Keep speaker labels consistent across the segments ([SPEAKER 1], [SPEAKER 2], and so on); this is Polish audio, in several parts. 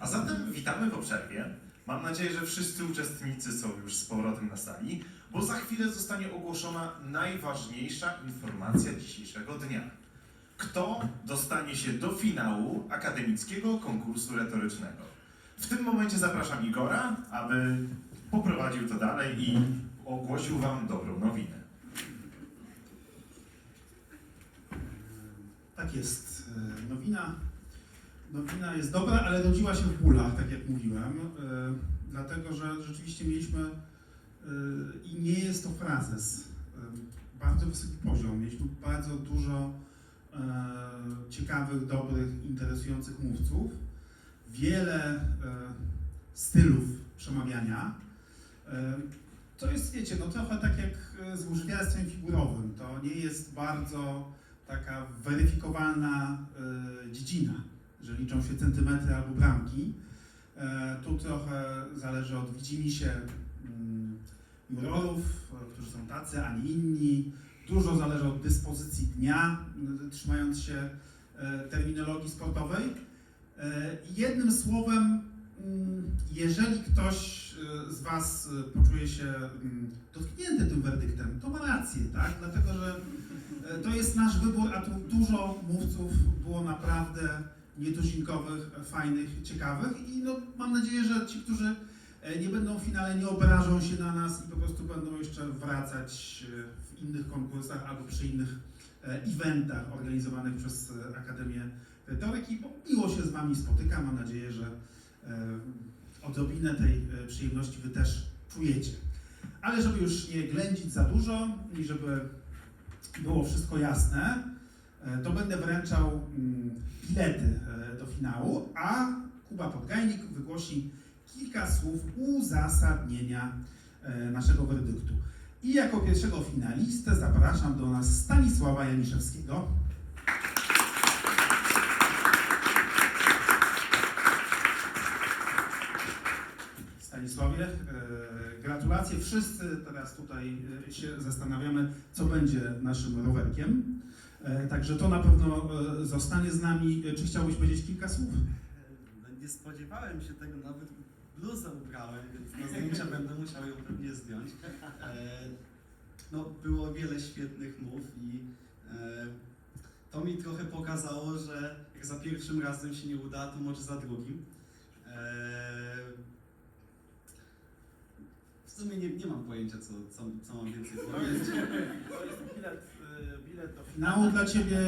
[SPEAKER 1] A zatem witamy po przerwie. Mam nadzieję, że wszyscy uczestnicy są już z powrotem na sali, bo za chwilę zostanie ogłoszona najważniejsza informacja dzisiejszego dnia. Kto dostanie się do finału akademickiego konkursu retorycznego? W tym momencie zapraszam Igora, aby poprowadził to dalej i ogłosił Wam dobrą nowinę.
[SPEAKER 2] Jest. E, Nowina, nowina jest dobra, ale rodziła się w bólach, tak jak mówiłem, e, dlatego że rzeczywiście mieliśmy e, i nie jest to frazes. Bardzo wysoki poziom. Mieliśmy bardzo dużo ciekawych, dobrych, interesujących mówców. Wiele stylów przemawiania. To jest, wiecie, no trochę tak jak z łużwiarstwem figurowym. To nie jest bardzo taka weryfikowalna e, dziedzina, że liczą się centymetry albo bramki. E, tu trochę zależy od widzimisię mm, jurorów, którzy są tacy, a nie inni. Dużo zależy od dyspozycji dnia, trzymając się e, terminologii sportowej. Jednym słowem, mm, jeżeli ktoś z Was poczuje się mm, dotknięty tym werdyktem, to ma rację, tak? Dlatego, że To jest nasz wybór, a tu dużo mówców było naprawdę nietuzinkowych, e, fajnych, ciekawych i no, mam nadzieję, że ci, którzy e, nie będą w finale, nie obrażą się na nas i po prostu będą jeszcze wracać e, w innych konkursach albo przy innych e, eventach organizowanych przez e, Akademię Retoryki, bo miło się z Wami spotykam. Mam nadzieję, że e, odrobinę tej e, przyjemności Wy też czujecie. Ale żeby już nie ględzić za dużo i żeby było wszystko jasne, e, to będę wręczał mm, bilety e, do finału, a Kuba Podgajnik wygłosi kilka słów uzasadnienia e, naszego werdyktu. I jako pierwszego finalistę zapraszam do nas Stanisława Janiszewskiego. Stanisławie, Wszyscy teraz tutaj e, się zastanawiamy, co będzie naszym rowerkiem. E, Także to na pewno e, zostanie z nami. Czy chciałbyś powiedzieć kilka słów?
[SPEAKER 3] Nie spodziewałem się tego, nawet bluzę ubrałem, więc na zdjęcia będę musiał ją pewnie zdjąć. No, było wiele świetnych mów i to mi trochę pokazało, że jak za pierwszym razem się nie uda, to może za drugim. E, w sumie nie, nie mam pojęcia, co, co, co mam więcej powiedzieć.
[SPEAKER 2] To jest bilet, e, bilet do finału dla Ciebie.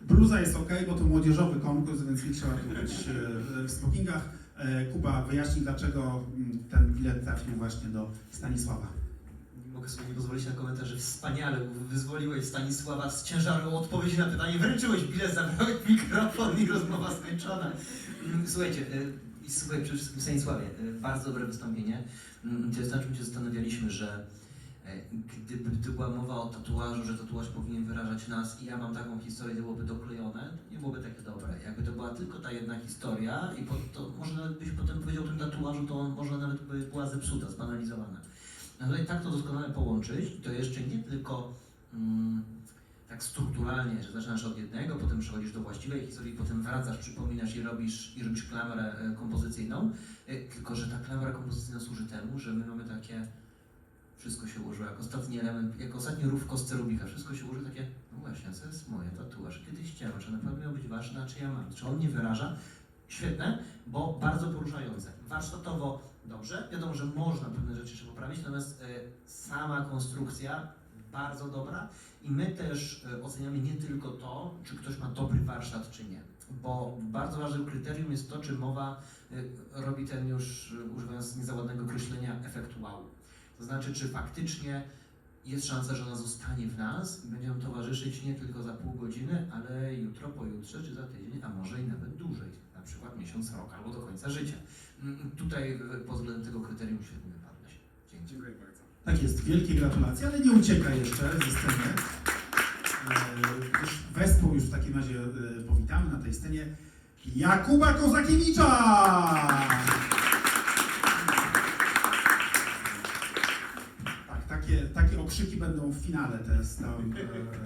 [SPEAKER 2] Bluza jest ok, bo to młodzieżowy konkurs, więc nie trzeba tu być e, w smokingach. E, Kuba, wyjaśnij, dlaczego mm, ten bilet trafił właśnie do Stanisława.
[SPEAKER 4] Nie mogę sobie nie pozwolić na komentarz, że wspaniale wyzwoliłeś Stanisława z ciężaru odpowiedzi na pytanie, wręczyłeś bilet, zabrałeś mikrofon i rozmowa skończona. Mm, Słuchajcie, y, i słuchaj, przede wszystkim Stanisławie, y, bardzo dobre wystąpienie. Mm, To jest na czym się zastanawialiśmy, że e, gdyby tu była mowa o tatuażu, że tatuaż powinien wyrażać nas i ja mam taką historię, to byłoby doklejone, to nie byłoby takie dobre. Jakby to była tylko ta jedna historia i po, to może nawet byś potem powiedział o tym tatuażu, to on może nawet by była zepsuta, zbanalizowana. No ale tak to doskonale połączyć to jeszcze nie tylko mm, tak strukturalnie, że zaczynasz od jednego, potem przechodzisz do właściwej historii, potem wracasz, przypominasz i robisz, i robisz klamrę e, kompozycyjną, e, tylko że ta klamra kompozycyjna służy temu, że my mamy takie wszystko się ułożyło, jak ostatni element, jak ostatni rów w kostce Rubika, wszystko się ułoży takie, no właśnie, co jest moje tatuaż, kiedyś chciałem, czy na pewno miał być ważny, a czy ja mam, czy on nie wyraża, świetne, bo bardzo poruszające. Warsztatowo dobrze, wiadomo, że można pewne rzeczy jeszcze poprawić, natomiast e, sama konstrukcja bardzo dobra i my też e, oceniamy nie tylko to, czy ktoś ma dobry warsztat, czy nie. Bo bardzo ważnym kryterium jest to, czy mowa e, robi ten już, e, używając niezaładnego określenia, efekt wow. To znaczy, czy faktycznie jest szansa, że ona zostanie w nas i będzie nam towarzyszyć nie tylko za pół godziny, ale jutro, pojutrze, czy za tydzień, a może i nawet dłużej, na przykład miesiąc, rok albo do końca życia. Mm, Tutaj pod względem tego kryterium świetnie wypadłeś. Dzięki.
[SPEAKER 3] Dziękuję bardzo.
[SPEAKER 2] Tak jest, wielkie gratulacje, ale nie uciekaj jeszcze ze sceny. E, wespół już w takim razie e, powitamy na tej scenie Jakuba Kozakiewicza! Tak, takie, takie okrzyki będą w finale teraz tam. E,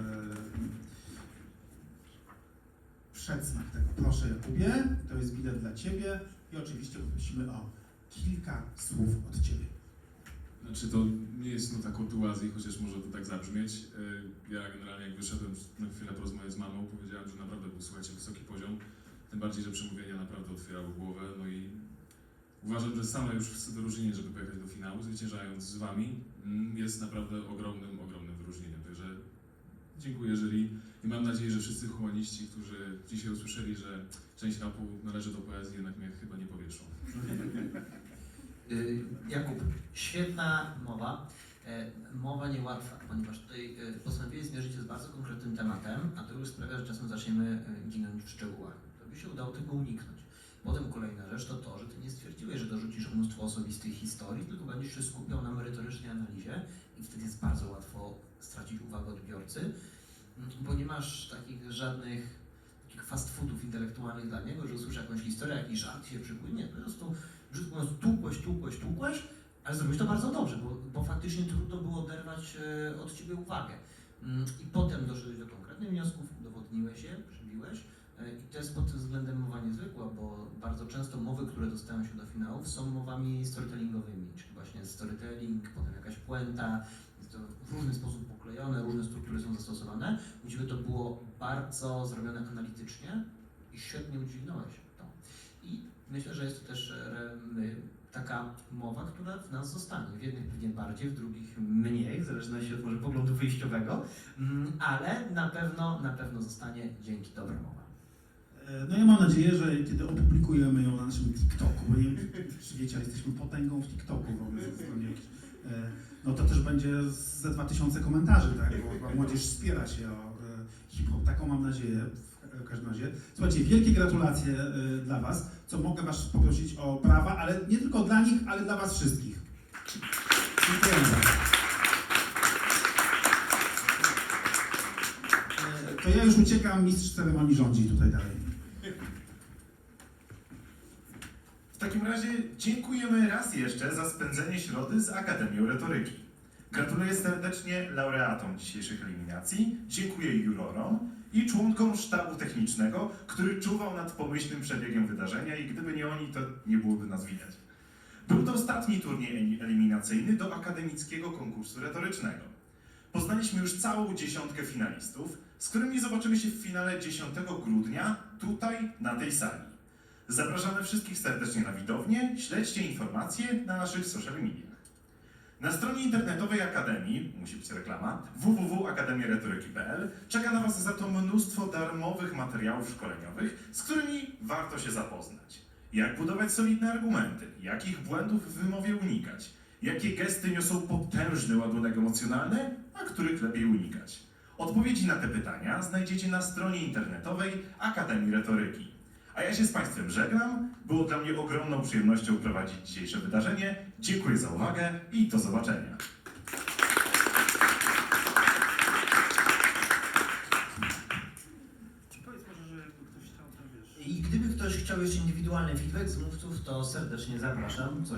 [SPEAKER 2] przedsmak tego. Proszę Jakubie, to jest bilet dla Ciebie i oczywiście poprosimy o kilka słów od Ciebie.
[SPEAKER 5] Znaczy to nie jest nuta kurtuazji, chociaż może to tak zabrzmieć. E, Ja generalnie jak wyszedłem na chwilę porozmawiać z mamą, powiedziałem, że naprawdę był, słuchajcie, wysoki poziom. Tym bardziej, że przemówienia naprawdę otwierały głowę. No i uważam, że sama już wyróżnienie, żeby pojechać do finału, zwyciężając z wami, mm, jest naprawdę ogromnym, ogromnym wyróżnieniem. Także dziękuję jury i mam nadzieję, że wszyscy humaniści, którzy dzisiaj usłyszeli, że część rapu należy do poezji, jednak mnie chyba nie powieszą.
[SPEAKER 4] Jakub, świetna mowa. E, Mowa niełatwa, ponieważ tutaj e, postanowiłeś zmierzyć się z bardzo konkretnym tematem, a to już sprawia, że czasem zaczniemy e, ginąć w szczegółach. To by się udało tego uniknąć. Potem kolejna rzecz to to, że ty nie stwierdziłeś, że dorzucisz mnóstwo osobistych historii, tylko będziesz się skupiał na merytorycznej analizie i wtedy jest bardzo łatwo stracić uwagę odbiorcy, bo nie masz takich żadnych takich fast foodów intelektualnych dla niego, że usłyszy jakąś historię, jakiś żart się przypłynie, po prostu brzydko mówiąc, tłukłeś, tłukłeś, tłukłeś, ale zrobiłeś to bardzo dobrze, bo, bo faktycznie trudno było oderwać e, od Ciebie uwagę. Mm, I potem doszedłeś do konkretnych wniosków, udowodniłeś je, przybiłeś e, i to jest pod tym względem mowa niezwykła, bo bardzo często mowy, które dostają się do finałów są mowami storytellingowymi, czyli właśnie storytelling, potem jakaś puenta, jest to w różny sposób poklejone, różne struktury są zastosowane. U to było bardzo zrobione analitycznie i świetnie udźwignąłeś to. I myślę, że jest to też e, taka mowa, która w nas zostanie. W jednych pewnie bardziej, w drugich mniej, w zależności od może poglądu wyjściowego, Mm, ale na pewno, na pewno zostanie dzięki dobra mowa.
[SPEAKER 2] E, No ja mam nadzieję, że kiedy opublikujemy ją na naszym TikToku, bo nie wiem, czy wiecie, ale jesteśmy potęgą w TikToku w ogóle e, no to też będzie ze 2000 komentarzy, tak, bo, młodzież wspiera się o hip-hop, taką mam nadzieję w, każdym razie. Słuchajcie, wielkie gratulacje e, dla Was, co mogę Was poprosić o brawa, ale nie tylko dla nich, ale dla Was wszystkich. Dziękujemy. To ja już uciekam, mistrz ceremonii rządzi tutaj dalej.
[SPEAKER 1] W takim razie dziękujemy raz jeszcze za spędzenie środy z Akademią Retoryki. Gratuluję serdecznie laureatom dzisiejszych eliminacji, dziękuję jurorom i członkom sztabu technicznego, który czuwał nad pomyślnym przebiegiem wydarzenia i gdyby nie oni, to nie byłoby nas widać. Był to ostatni turniej eliminacyjny do akademickiego konkursu retorycznego. Poznaliśmy już całą dziesiątkę finalistów, z którymi zobaczymy się w finale 10 grudnia tutaj, na tej sali. Zapraszamy wszystkich serdecznie na widownię, śledźcie informacje na naszych social mediach. Na stronie internetowej Akademii, musi być reklama, www.akademiaretoryki.pl czeka na Was za to mnóstwo darmowych materiałów szkoleniowych, z którymi warto się zapoznać. Jak budować solidne argumenty, jakich błędów w wymowie unikać, jakie gesty niosą potężny ładunek emocjonalny, a których lepiej unikać. Odpowiedzi na te pytania znajdziecie na stronie internetowej Akademii Retoryki. A ja się z Państwem żegnam. Było dla mnie ogromną przyjemnością prowadzić dzisiejsze wydarzenie. Dziękuję za uwagę i do zobaczenia.
[SPEAKER 3] Powiedz może, że jakby ktoś chciał, to wiesz.
[SPEAKER 4] I gdyby ktoś chciał jeszcze indywidualny feedback z mówców, to serdecznie zapraszam. Coś